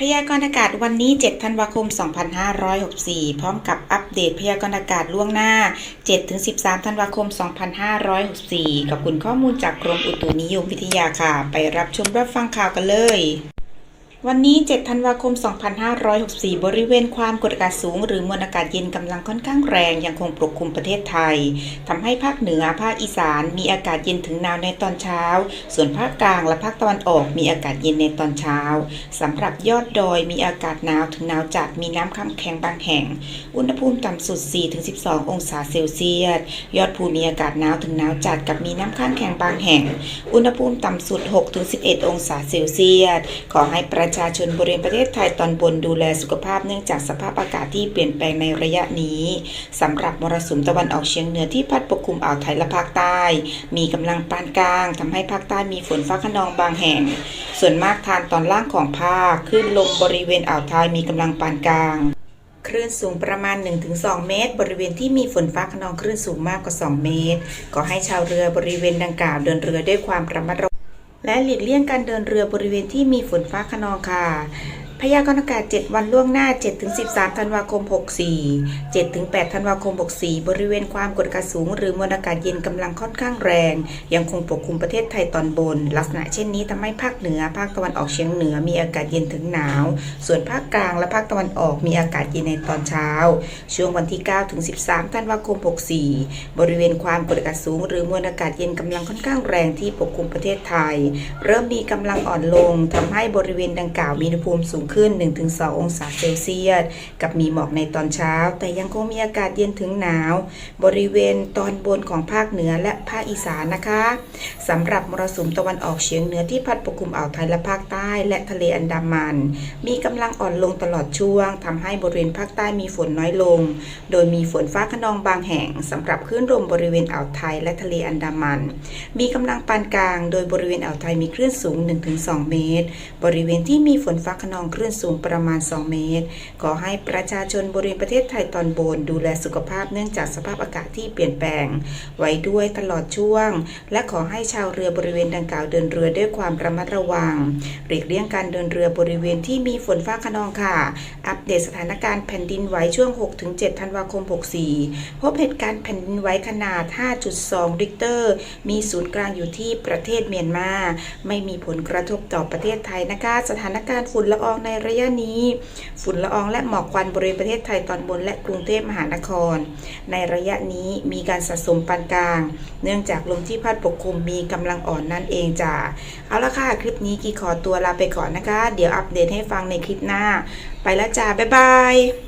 พยากรณ์อากาศวันนี้ 7 ธันวาคม 2564 พร้อมกับอัปเดตพยากรณ์อากาศล่วงหน้า 7-13 ธันวาคม 2564 กับคุณข้อมูลจากกรมอุตุนิยมวิทยาค่ะ ไปรับชมรับฟังข่าวกันเลย วันนี้ 7 ธันวาคม 2564 บริเวณความกดอากาศสูง หรือมวลอากาศเย็นกำลังค่อนข้างแรงยังคงปกคลุมประเทศไทย ทำให้ภาคเหนือ ภาคอีสาน มีอากาศเย็นถึงหนาวในตอนเช้า ส่วนภาคกลางและภาคตะวันออกมีอากาศเย็นในตอนเช้า สำหรับยอดดอยมีอากาศหนาวถึงหนาวจัด มีน้ำค้ำแข็งบางแห่ง อุณหภูมิต่ำสุด 4-12 องศาเซลเซียส ยอดภูมีอากาศหนาวถึงหนาวจัดกับมีน้ำค้างแข็งบางแห่ง อุณหภูมิต่ำสุด 6-11 องศาเซลเซียส ขอให้ประชาชนบริเวณประเทศไทยตอนบนดูแลสุขภาพเนื่องจากสภาพอากาศที่เปลี่ยนแปลงในระยะนี้สำหรับมรสุมตะวันออกเฉียงเหนือที่พัดปกคลุมอ่าวไทยและภาคใต้ มีกำลังปานกลางทำให้ภาคใต้มีฝนฟ้าขนองบางแห่ง ส่วนมากทางตอนล่างของภาคคลื่นลมบริเวณอ่าวไทยมีกำลังปานกลางคลื่นสูงประมาณ 1-2 เมตร บริเวณที่มีฝนฟ้าขนองคลื่นสูงมากกว่า 2 เมตร ก็ให้ชาวเรือบริเวณดังกล่าวเดินเรือด้วยความระมัดระวัง และหลีกเลี่ยงการเดินเรือบริเวณที่มีฝนฟ้าคะนองค่ะ พยากรณ์อากาศ 7 วันล่วงหน้า 7-13 ธันวาคม 64 7-8 ธันวาคม 64 บริเวณความกดอากาศสูง หรือมวลอากาศเย็นกำลังค่อนข้างแรง ยังคงปกคลุมประเทศไทยตอนบน ลักษณะเช่นนี้ทำให้ภาคเหนือ ภาคตะวันออกเฉียงเหนือมีอากาศเย็นถึงหนาว ส่วนภาคกลางและภาคตะวันออกมีอากาศเย็นในตอนเช้า ช่วงวันที่ 9-13 ธันวาคม 64 บริเวณความกดอากาศสูง หรือมวลอากาศเย็นกำลังค่อนข้างแรงที่ปกคลุมประเทศไทย เริ่มมีกำลังอ่อนลงทำให้บริเวณดังกล่าวมีอุณหภูมิสูงขึ้น 1-2 องศาเซลเซียส กับมีหมอกในตอนเช้า แต่ยังคงมีอากาศเย็นถึงหนาว บริเวณตอนบนของภาคเหนือและภาคอีสานนะคะสำหรับมรสุมตะวันออกเฉียงเหนือที่พัดปกคลุมอ่าวไทยและภาคใต้ และทะเลอันดามัน มีกำลังอ่อนลงตลอดช่วงทำให้บริเวณภาคใต้มีฝนน้อยลง โดยมีฝนฟ้าขนองบางแห่งสำหรับคลื่นลมบริเวณอ่าวไทยและทะเลอันดามัน มีกำลังปานกลาง โดยบริเวณอ่าวไทยมีคลื่นสูง 1-2 เมตร บริเวณที่มีฝนฟ้าขนองคลื่นสูงประมาณ 2 เมตร ขอให้ประชาชนบริเวณประเทศไทยตอนบน ดูแลสุขภาพเนื่องจากสภาพอากาศที่เปลี่ยนแปลง ไว้ด้วยตลอดช่วง และขอให้ชาวเรือบริเวณดังกล่าวเดินเรือด้วยความระมัดระวังหลีกเลี่ยงการเดินเรือบริเวณที่มีฝนฟ้าขนองค่ะ อัปเดตสถานการณ์แผ่นดินไหวช่วง 6-7 ธันวาคม 64 พบเหตุการณ์แผ่นดินไหวขนาด 5.2 ริกเตอร์ มีศูนย์กลางอยู่ที่ประเทศเมียนมา ไม่มีผลกระทบต่อประเทศไทยนะคะ สถานการณ์ฝุ่นละอองในระยะนี้ ฝุ่นละอองและหมอกควันบริเวณประเทศไทยตอนบนและกรุงเทพมหานคร ในระยะนี้มีการสะสมปานกลาง เนื่องจากลมที่พัดปกคลุมมีกำลังอ่อนนั่นเองจ้าเอาละค่ะ คลิปนี้กีขอตัวลาไปก่อนนะคะ เดี๋ยวอัปเดตให้ฟังในคลิปหน้า ไปแล้วจ้าบ๊ายบาย